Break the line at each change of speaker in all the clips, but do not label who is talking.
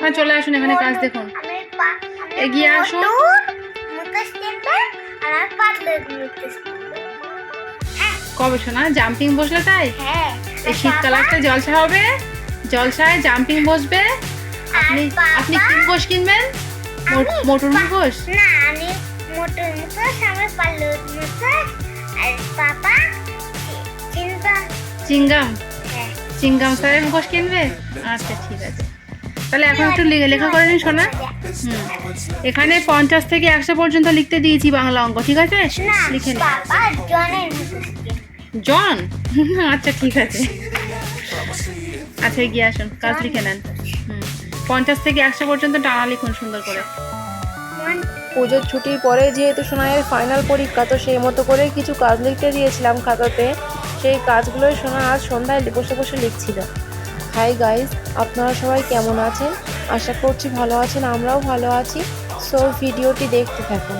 হ্যাঁ চলে আসুন এখানে কাজ দেখুন। এগিয়ে আসুন।
হ্যাঁ।
কবে শোনা? জাম্পিং বসলে তাই?
হ্যাঁ।
এই শীতকাল আসতে জলসা হবে। জলসায় জাম্পিং বসবে। আপনি আপনি কি মুখোশ কিনবেন? মোটর মুখোশ?
না আমি মোটর মুখোশ আমি পাল্লুর মুখোশ আর পাপা চিন্তা
চিংগাম।
হ্যাঁ।
চিংগাম স্যারের মুখোশ কিনবে? আচ্ছা ঠিক আছে। তাহলে এখন একটু লেখা করে নিন শোনা হুম। এখানে পঞ্চাশ থেকে একশো পর্যন্ত লিখতে দিয়েছি বাংলা অঙ্ক ঠিক আছে? লিখে নিন জন আচ্ছা ঠিক আছে। আচ্ছা এগিয়ে আসুন কাজ লিখে নেন। হুম। পঞ্চাশ থেকে একশো পর্যন্ত টানা লিখুন সুন্দর করে।
পুজোর ছুটির পরে যেহেতু সোনাইয়ের ফাইনাল পরীক্ষা তো সেই মতো করে কিছু কাজ লিখতে দিয়েছিলাম খাতাতে। সেই কাজগুলোই সোনা আজ সন্ধ্যায় বসে বসে লিখছিল। হাই গাইজ আপনারা সবাই কেমন আছেন? আশা করছি ভালো আছেন আমরাও ভালো আছি। সো ভিডিওটি দেখতে থাকুন।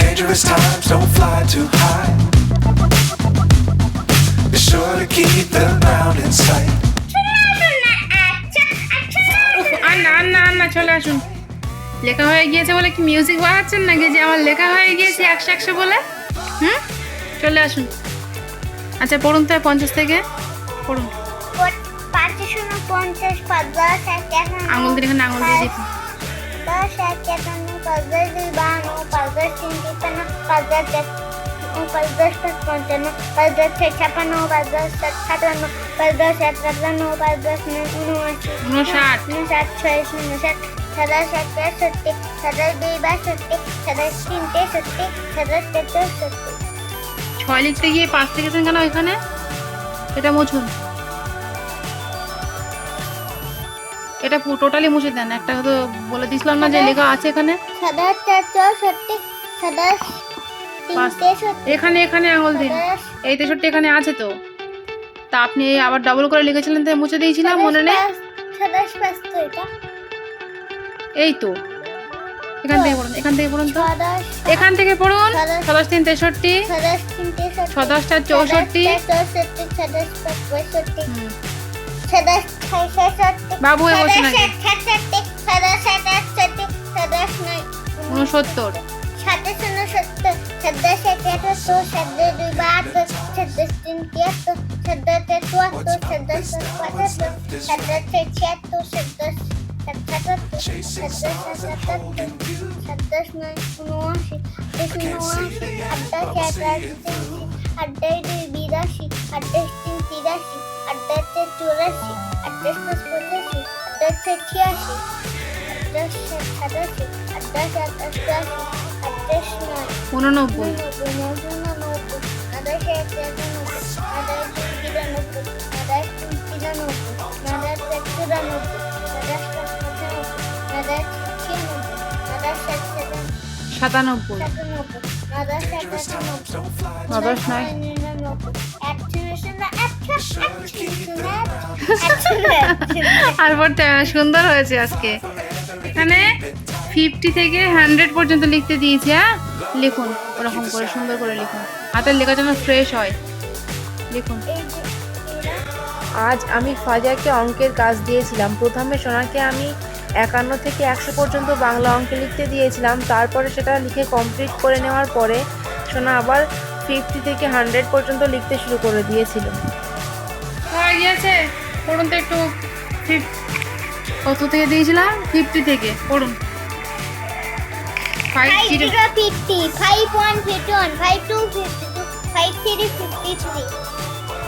Dangerous times don't fly too high. Be sure to keep the ground in sight.
উফ, আর না আর না আর না চলে আসুন। লেখা হয়ে গিয়েছে বলে কি মিউজিক বাজাচ্ছেন নাকি? যে আমার লেখা হয়ে গিয়েছে একশো একশো বলে? হুম চলে আসুন আচ্ছা পড়ুন তো পঞ্চাশ থেকে পড়ুন আঙুল দিয়ে এখানে আঙুল দিয়ে দিন
দশ এক একান্ন পাঁচ দশ দুই বাহান্ন পাঁচ দশ তিন তিপ্পান্ন পাঁচ দশ এক পাঁচ পঞ্চান্ন পাঁচ দশ ছয় ছাপ্পান্ন পাঁচ দশ সাত সাতান্ন পাঁচ দশ এক সাতান্ন পাঁচ দশ উনআশি
উনষাট
উনষাট ছয় শূন্য ষাট সাতাশ এক তেষট্টি সাতাশ দুই বাষট্টি সাতাশ তিন তেষট্টি সাতাশ চার চৌষট্টি
ছয় লিখতে গিয়ে পাঁচ লিখেছেন কেন এখানে এটা মুছুন এটা টোটালি মুছে দেন একটা তো বলে দিছিলাম না যে লেখা আছে এখানে এখানে এখানে আঙুল দিন এই তেষট্টি এখানে আছে তো তা আপনি আবার ডাবল করে লিখেছিলেন তাই মুছে দিয়েছিলাম মনে নেই এই তো এখান থেকে পড়ুন এখান থেকে পড়ুন তো এখান থেকে পড়ুন
সাতাশ।
তিন তেষট্টি
সাতাশ
চার চৌষট্টি বাবু বসে নাকি? উনসত্তর
সাতাশ উনসত্তর সাতাশ এক একাত্তর সাতাশ দুই বাহাত্তর সাতাশ তিন তিয়াত্তর সাতাশ চুয়াত্তর সাতাশ পাঁচ পঁচাত্তর সাতাশ ছিয়াত্তর সাতাশ সাত সাতাত্তর সাতাশ সাত সাতাত্তর সাতাশ নয় উনআশি আঠাশ উনআশি আঠাশ এক আটাশি আঠাশ দুই বিরাশি আঠাশ তিন তিরাশি চার চুরাশি আঠাশ পাঁচ পঁচাশি ছয় ছিয়াশি সাত সাতাশি আঠাশ আট অষ্টআশি আঠাশ নয়
উননব্বই।
উননব্বই আঠাশ এক একানব্বই আঠাশ দুই বিরানব্বই আঠাশ তিন তিরানব্বই আঠাশ চার চুরানব্বই একশো
আর পড়তে সুন্দর হয়েছে আজকে। এখানে ফিফটি থেকে হান্ড্রেড পর্যন্ত লিখতে দিয়েছি হ্যাঁ? লিখুন ওরকম করে সুন্দর করে লিখুন। হাতের লেখা যেন ফ্রেশ হয়। লিখুন।
আজ আমি ফাজাকে অঙ্কের কাজ দিয়েছিলাম। প্রথমে সোনাকে আমি একান্ন থেকে একশো পর্যন্ত বাংলা অঙ্কে লিখতে দিয়েছিলাম। তারপরে সেটা লিখে কমপ্লিট করে নেওয়ার পরে সোনা আবার ফিফটি থেকে হান্ড্রেড পর্যন্ত লিখতে শুরু করে দিয়েছিল।
হয়ে গিয়েছে? পড়ুন তো একটু ফিফ- কত থেকে দিয়েছিলাম? ফিফটি থেকে পড়ুন।
Five
zero
zero fifty five one fifty one five two fifty two five three fifty three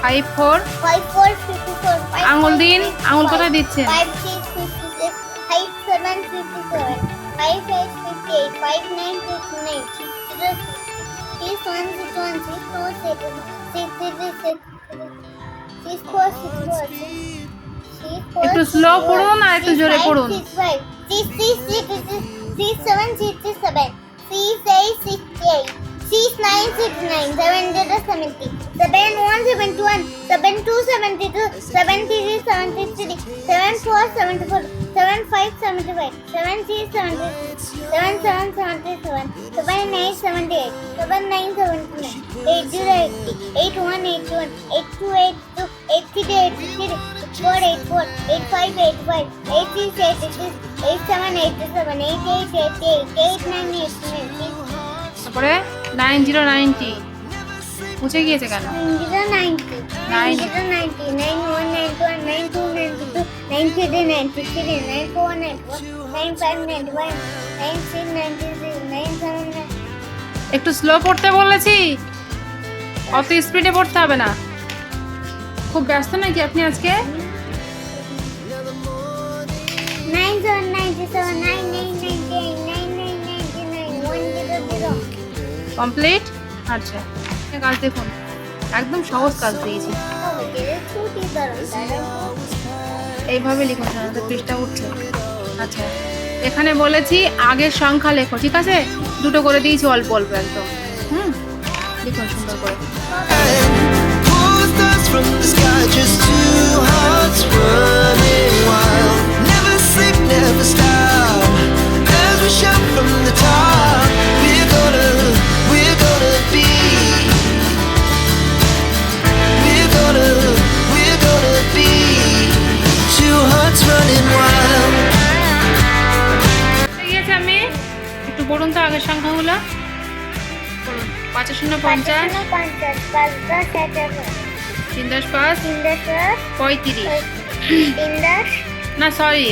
five four
five four fifty four
আঙুল দিন, আঙুল কোথায় দিচ্ছে
ফাইভ 567, 5858, 5969,
একটু স্লো পড়ুন আর একটু জোরে পড়ুন
six six six six seven six seven six eight six eight six nine six nine seven zero seventy seven one seventy one seven two seventy two seven three seventy three seven four seventy four seven five seventy five seven six seventy six seven seven seventy seven seven eight seventy eight seven nine seventy nine eight zero eighty eight one eight one eight two eight two eight three eight three eight four eight four eight five eight five eight six eighty six eight seven eighty seven eight eight eighty eight eight nine eighty nine eight
তারপরে
nine zero ninety. পৌঁছে গিয়েছে কেন
একটু slow পড়তে বলেছি? অত স্পিডে পড়তে হবে না। খুব ব্যস্ত নাকি আপনি আজকে?
Nine zero ninety nine nine nine
complete. আচ্ছা কাজ দেখুন। একদম সহজ কাজ দিয়েছি। এইভাবে লিখুন সাধারণত পৃষ্ঠা উঠছে। আচ্ছা এখানে বলেছি আগের সংখ্যা লেখো ঠিক আছে? দুটো করে দিয়েছি অল্প অল্প একদম। হুম? লিখুন সুন্দর করে.
Never sleep, never stop. As we shout from the top, Two hearts running wild.
আমি একটু বলুন তো আগের সংখ্যাগুলো। পাঁচ শূন্য পঞ্চাশ। তিন দশ পাঁচ। পঁয়ত্রিশ। না সরি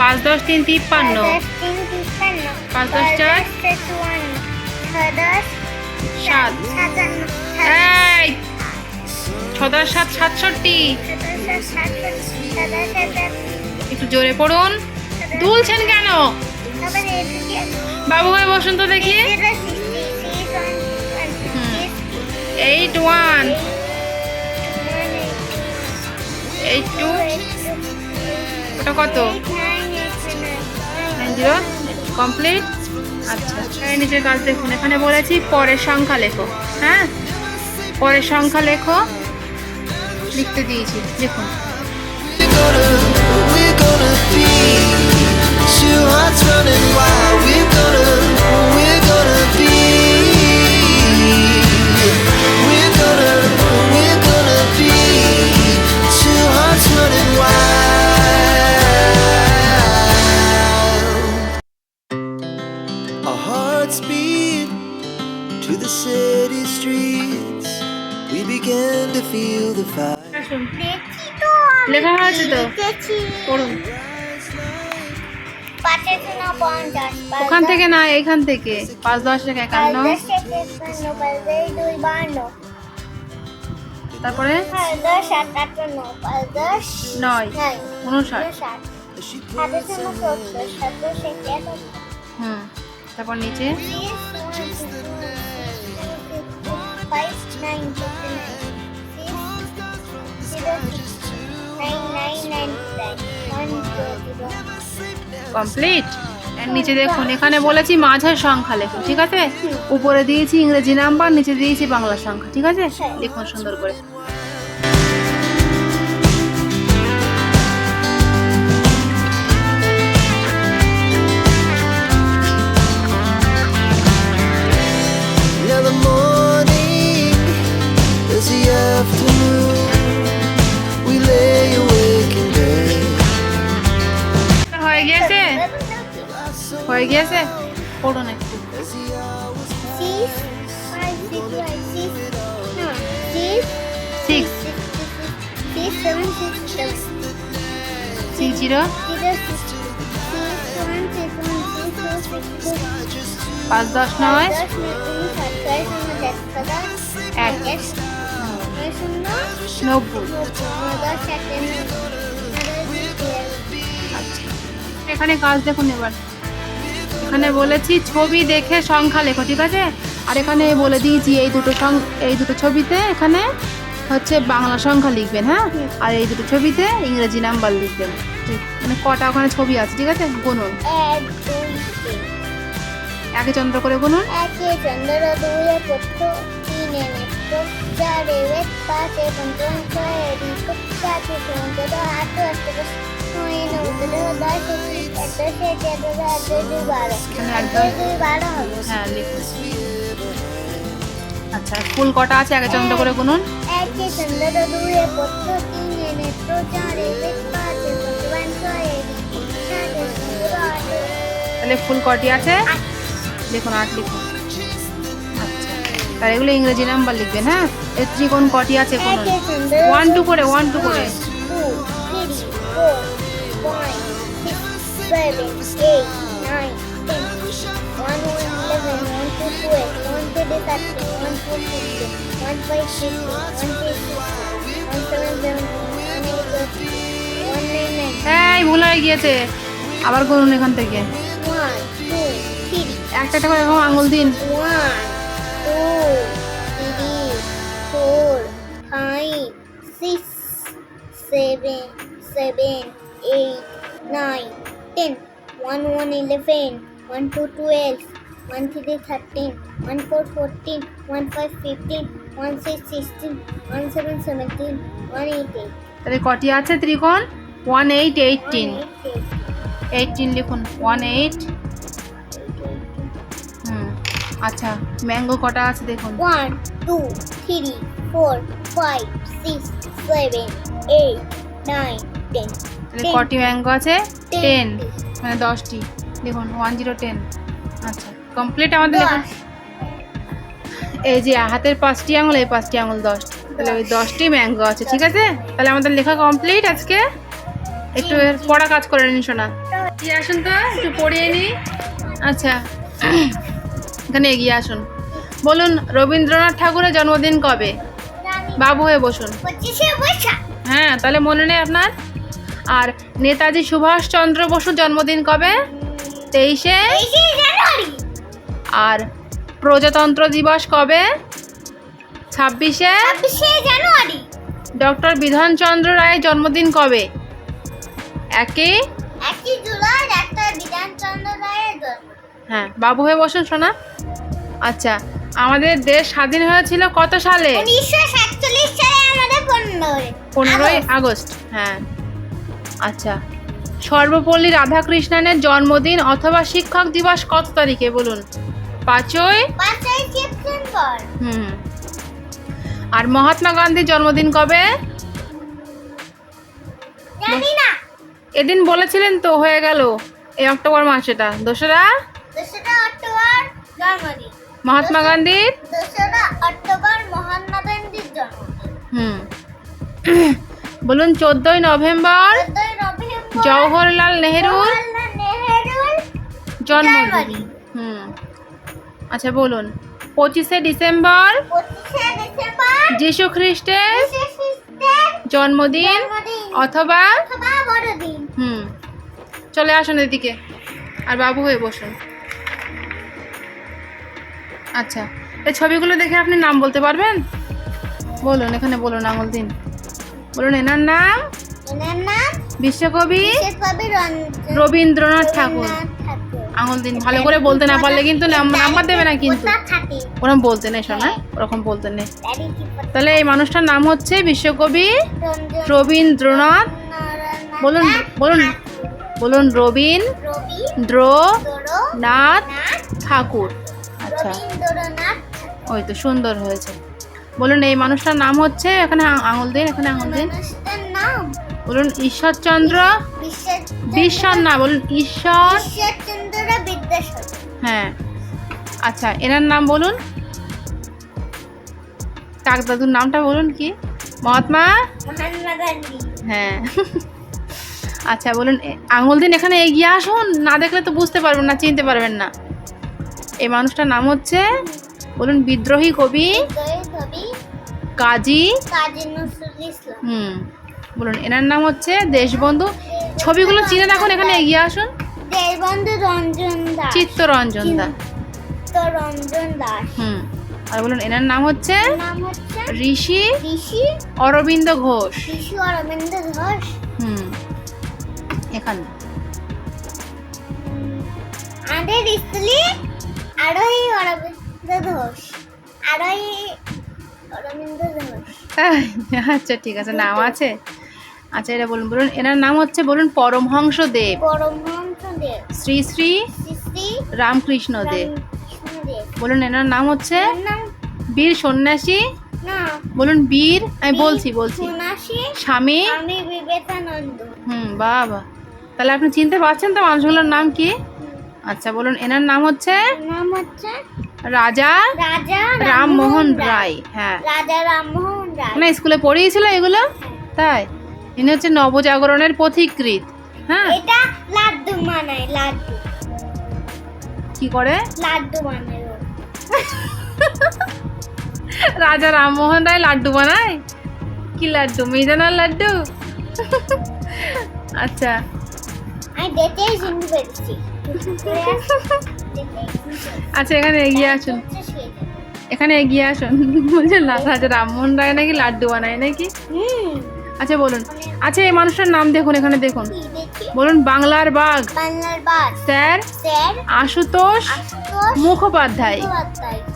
পাঁচ দশ তিন তিপ্পান্ন। পাঁচ দশ চার। সাত। এই! ছ দশ সাত সাতষট্টি। একটু জোরে পড়ুন। দুলছেন কেন? বাবু ভাই, বসুন তো দেখি। এইট ওয়ান এইট টু ওটা কত? জিরো কমপ্লিট আচ্ছা এই নিচের কাজ দেখুন। এখানে বলেছি পরের সংখ্যা লেখো। হ্যাঁ? পরের সংখ্যা লেখো। লিখতে দিয়েছি। দেখুন।
Two hearts running wild. We're gonna,
ওখান থেকে না, এখান থেকে। পাঁচ, দশ
পাঁচ
একান্ন। তারপরে? নয়। উনষাট। হুম। তারপর নিচে? কমপ্লিট। নিচে দেখুন এখানে বলেছি মাঝের সংখ্যা লেখো ঠিক আছে? উপরে দিয়েছি ইংরেজি নাম্বার নিচে দিয়েছি বাংলা সংখ্যা ঠিক আছে? দেখুন সুন্দর করে।
One six two six two
পাঁচ দশ নয় এক নব্বই আচ্ছা এখানে কাজ দেখুন এবার এখানে বলেছি ছবি দেখে সংখ্যা লেখো ঠিক আছে? আর এখানে বলে দিয়েছি এই দুটো এই দুটো ছবিতে এখানে হচ্ছে বাংলা সংখ্যা লিখবেন হ্যাঁ? আর এই দুটো ছবিতে ইংরেজি নাম্বার লিখবেন। মানে কটা ওখানে ছবি আছে ঠিক আছে? গুনুন।
এক
চন্দ্র করে গুনুন।
একে চন্দ্র দুয়ে পত্র তিনে নেত্র চারে বেদ পাঁচে পঞ্চম ছয়ে ঋক সাতে সমুদ্র আট অষ্ট নয় নবদ্র দশ
হ্যাঁ আচ্ছা ফুল কটা আছে? একে চন্দ্র করে গুনুন। তাহলে ফুল কটি আছে? দেখুন আট লিখুন। আচ্ছা তাহলে এগুলো ইংরেজি নাম্বার লিখবেন হ্যাঁ? এর ত্রিকোণ কটি আছে? কোন ওয়ান টু করে ওয়ান টু করে।
Seven, eight, nine, ten. One, one, eleven, one, two, twelve, one, two, thirteen, one, four, fifteen, one, five, sixteen, one, six, one, seven, seventeen, one, eight, eighteen, one, nine, nine.
এই ভুল হয়ে গিয়েছে আবার গুনুন এখান থেকে. একটা একটা করে এরকম আঙুল দিন
One, two, three, four, five, six, seven, seven, eight, nine, ten. One, one, eleven. One, two, twelve. One, three, thirteen. One, four, fourteen. One, five, fifteen. One, six, sixteen. One, seven, seventeen. One, eight, eight.
তাহলে কটি আছে ত্রিকোণ one eight eighteen
One, eight, eight.
Eighteen লিখুন one eight হুম আচ্ছা mango কটা আছে দেখুন
One, two, three, four, five, six, seven, eight, nine, ten.
তাহলে কটি ম্যাঙ্গো আছে? টেন মানে দশটি। দেখুন ওয়ান জিরো টেন আচ্ছা কমপ্লিট আমাদের
দশ।
এই যে হাতের পাঁচটি আঙুল এই পাঁচটি আঙুল দশটি তাহলে ওই দশটি ম্যাঙ্গো আছে ঠিক আছে? তাহলে আমাদের লেখা কমপ্লিট আজকে? একটু পড়া কাজ করে নিন শোনা কি আসুন তো একটু পড়িয়ে নি আচ্ছা এখানে এগিয়ে আসুন। বলুন রবীন্দ্রনাথ ঠাকুরের জন্মদিন কবে? বাবু হয়ে বসুন। হ্যাঁ তাহলে মনে নেই আপনার? আর নেতাজি সুভাষচন্দ্র বসুর জন্মদিন কবে? তেইশে? আর প্রজাতন্ত্র দিবস কবে? ছাব্বিশে?
জানুয়ারি।
ডক্টর বিধানচন্দ্র রায়ের জন্মদিন কবে? একই
একই জুলাই ডাক্তার বিধানচন্দ্র রায়ের
হ্যাঁ বাবু হয়ে বসুন শোনা আচ্ছা আমাদের দেশ স্বাধীন হয়েছিল কত সালে?
উনিশশো সাতচল্লিশ সালে আমাদের পনেরোই
আগস্ট হ্যাঁ। আচ্ছা। সর্বপল্লী রাধাকৃষ্ণনের জন্মদিন অথবা শিক্ষক দিবস কত তারিখে? বলুন। পাঁচই?
সেপ্টেম্বর।
হুম। আর মহাত্মা গান্ধীর জন্মদিন কবে?
জানি না।
এদিন বলেছিলেন তো হয়ে গেল। এই অক্টোবর মাসেটা দোসরা?
দোসরা অক্টোবর জন্মদিন।
মহাত্মা গান্ধীর?
দোসরা অক্টোবর মহাত্মা গান্ধীর জন্মদিন।
হুম। বলুন চোদ্দই নভেম্বর? জওহরলাল নেহেরুর জন্মদিন। হুম। আচ্ছা বলুন। পঁচিশে ডিসেম্বর যীশু খ্রিস্টের জন্মদিন অথবা হুম। চলে আসুন এদিকে। আর বাবু হয়ে বসুন। আচ্ছা এই ছবিগুলো দেখে আপনি নাম বলতে পারবেন? বলুন এখানে বলুন আঙুল দিন। বলুন এনার নাম?
এনার নাম
বিশ্বকবি রবীন্দ্রনাথ ঠাকুর। আঙুল দিন ভালো করে বলতে না পারলে কিন্তু নাম্বার দেবে না কিন্তু। ওরকম বলতে নেই শোনা। ওরকম বলতে নেই? তাহলে এই মানুষটার নাম হচ্ছে বিশ্বকবি রবীন্দ্রনাথ বলুন বলুন। বলুন রবীন্দ্র
রবি দোরো
নাথ
নাথ
ঠাকুর। আচ্ছা ওই তো সুন্দর হয়েছে। বলুন এই মানুষটার নাম হচ্ছে এখানে আঙুল দিন এখানে আঙুল দিন।
নাম
বলুন ঈশ্বরচন্দ্র বিশ্বাস না বলুন ঈশ্বর।
ঈশ্বরচন্দ্র বিদ্যাসাগর।
হ্যাঁ আচ্ছা এনার নাম বলুন। কাক দাদুর নামটা বলুন কি? মহাত্মা? হ্যাঁ। আচ্ছা বলুন আঙুল দিন এখানে এগিয়ে আসুন। না দেখলে তো বুঝতে পারবেন না চিনতে পারবেন না। এই মানুষটার নাম হচ্ছে বলুন বিদ্রোহী কবি
কবি
কাজী
কাজী নজরুল ইসলাম।
হুম। বলুন এনার নাম হচ্ছে দেশবন্ধু। ছবিগুলো চিনে রাখুন এখানে এগিয়ে আসুন।
দেশবন্ধু রঞ্জন দাস।
চিত্তরঞ্জন দা।
চিত্তরঞ্জন দাস।
হুম আর বলুন এনার নাম হচ্ছে
নাম হচ্ছে
ঋষি
ঋষি
অরবিন্দ ঘোষ।
ঋষি অরবিন্দ ঘোষ।
হুম এখানে।
আমাদের স্ত্রী আরোহী অরবিন্দ ঘোষ। আরোহী অরবিন্দ ঘোষ।
আচ্ছা ঠিক আছে নাম আছে? আচ্ছা এটা বলুন বলুন এনার নাম হচ্ছে বলুন পরমহংস দেব।
পরমহংস দেব।
শ্রী শ্রী রামকৃষ্ণ দেব। বলুন এনার নাম হচ্ছে বীর সন্ন্যাসী।
না।
বলুন বীর আমি বলছি বলছি। স্বামী।
বিবেকানন্দ।
হুম বাবা। তাহলে আপনি চিনতে পারছেন তো মানুষগুলোর নাম কি? আচ্ছা বলুন এনার নাম হচ্ছে
নাম হচ্ছে
রাজা
রাজা
রামমোহন রায়। হ্যাঁ।
রাজা রামমোহন রায়।
মানে স্কুলে পড়িয়েছিল এগুলো? তাই? ইনি হচ্ছে নবজাগরণের পথিকৃত হ্যাঁ?
এটা লাড্ডু বানায় লাড্ডু।
কি করে?
লাড্ডু বানায়
রাজা রামমোহন রায় লাড্ডু বানায়? কি লাড্ডু মিজানার লাড্ডু? আচ্ছা। আচ্ছা এখানে এগিয়ে আসুন। এখানে এগিয়ে আসুন। বলছেন রাজা রামমোহন রায় নাকি লাড্ডু বানায় নাকি?
হুম।
আচ্ছা বলুন। আচ্ছা এই মানুষটার নাম দেখুন এখানে দেখুন। বলুন বাংলার বাঘ।
বাংলার
স্যার
স্যার
আশুতোষ মুখোপাধ্যায়।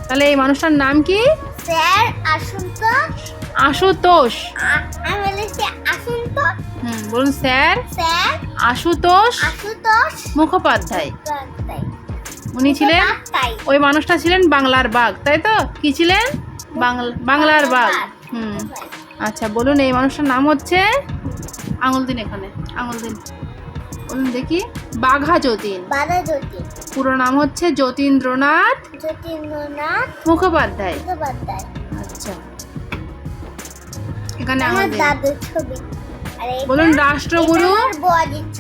তাহলে এই মানুষটার নাম কি?
স্যার আশুতোষ।
আশুতোষ।
আমি বলেছি আশুতোষ।
হুম বলুন স্যার।
স্যার
আশুতোষ
আশুতোষ
মুখোপাধ্যায়।
মুখোপাধ্যায়।
উনি ছিলেন ওই মানুষটা ছিলেন বাংলার বাঘ তাই তো? কি ছিলেন? বাংলা বাংলার বাঘ। হুম। আচ্ছা বলুন এই মানুষটার নাম হচ্ছে? আঙুল দিন এখানে আঙুল দিন বলুন দেখি। বাঘা যতীন।
বাধা জ্যোতি
পুরো নাম হচ্ছে যতীন্দ্রনাথ
জ্যোতিন্দ্রনাথ
মুখোপাধ্যায়।
মুখোপাধ্যায়।
আচ্ছা। এখানে
আমার দাদুর ছবি।
বলুন রাষ্ট্রগুরু।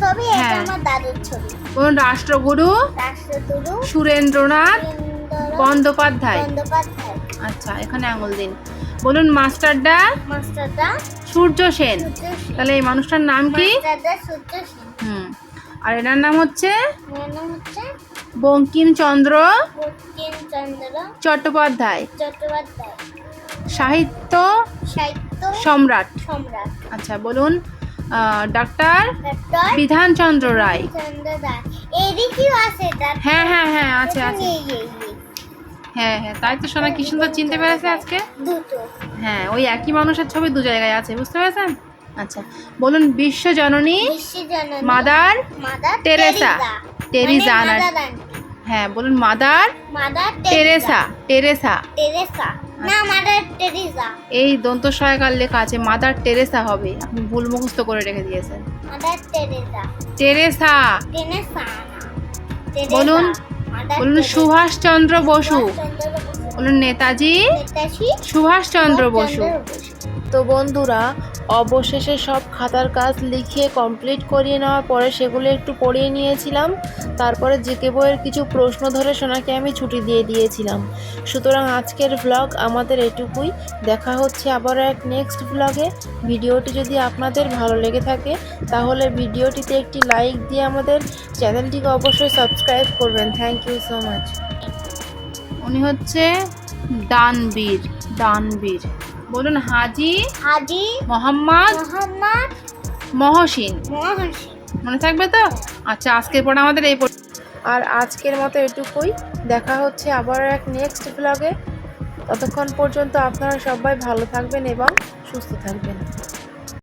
ছবি এটা
হ্যাঁ।
আমার দাদুর ছবি।
বলুন রাষ্ট্রগুরু।
রাষ্ট্রগুরু।
সুরেন্দ্রনাথ বন্দ্যোপাধ্যায়।
বন্দ্যোপাধ্যায়।
আচ্ছা এখানে আঙুল দিন বলুন মাস্টারদা?
মাস্টারদা?
সূর্য সেন।
সূর্য সেন।
তাহলে এই মানুষটার নাম কি? হুম। আর এনার নাম হচ্ছে? বঙ্কিমচন্দ্র চট্টোপাধ্যায়।
চট্টোপাধ্যায়।
সাহিত্য
সাহিত্য
সম্রাট।
সম্রাট।
আচ্ছা বলুন ডাক্তার বিধানচন্দ্র রায়। হ্যাঁ হ্যাঁ হ্যাঁ আছে আছে। হ্যাঁ হ্যাঁ তাই তো শোনা কি সুন্দর চিনতে পেরেছে আজকে? হ্যাঁ ওই একই মানুষের ছবি দু জায়গায় আছে বুঝতে পেরেছেন? আচ্ছা বলুন বিশ্বজননী
বিশ্বজননী। Mother
Teresa. টেরিজা।
মানে
না- হ্যাঁ বলুন mother
mother
Teresa Teresa.
Teresa. না মাদার টেরেসা
এই দন্ত সহায়কার লেখা আছে মাদার টেরেসা হবে। আপনি ভুল মুখস্থ করে রেখে দিয়েছেন।
Mother Teresa.
টেরেসা।
টেরেসা
বলুন সুভাষচন্দ্র বসু। নেতাজি?
নেতাজি?
সুভাষচন্দ্র বসু।
তো বন্ধুরা অবশেষে সব খাতার কাজ লিখে কমপ্লিট করিয়ে নেওয়ার পরে সেগুলো একটু পড়িয়ে নিয়েছিলাম। তারপরে জিকে বইয়ের কিছু প্রশ্ন ধরে সোনাকে আমি ছুটি দিয়ে দিয়েছিলাম। সুতরাং আজকের ব্লগ আমাদের এটুকুই। দেখা হচ্ছে আবার এক নেক্সট ব্লগে ভিডিওটি যদি আপনাদের ভালো লেগে থাকে তাহলে ভিডিওটিতে একটি লাইক দিয়ে আমাদের চ্যানেলটিকে অবশ্যই সাবস্ক্রাইব করবেন। থ্যাংক ইউ সো মাচ
উনি হচ্ছে দানবীর দানবীর। বলুন হাজি
হাজি
মোহাম্মদ
মোহাম্মদ
মহসিন।
মহাসিন।
মনে থাকবে তো? আচ্ছা আজকের পর আমাদের এই পর্যন্ত।
আর আজকের মতো এটুকুই। দেখা হচ্ছে আবার এক নেক্সট ব্লগে ততক্ষণ পর্যন্ত আপনারা সবাই ভালো থাকবেন এবং সুস্থ থাকবেন।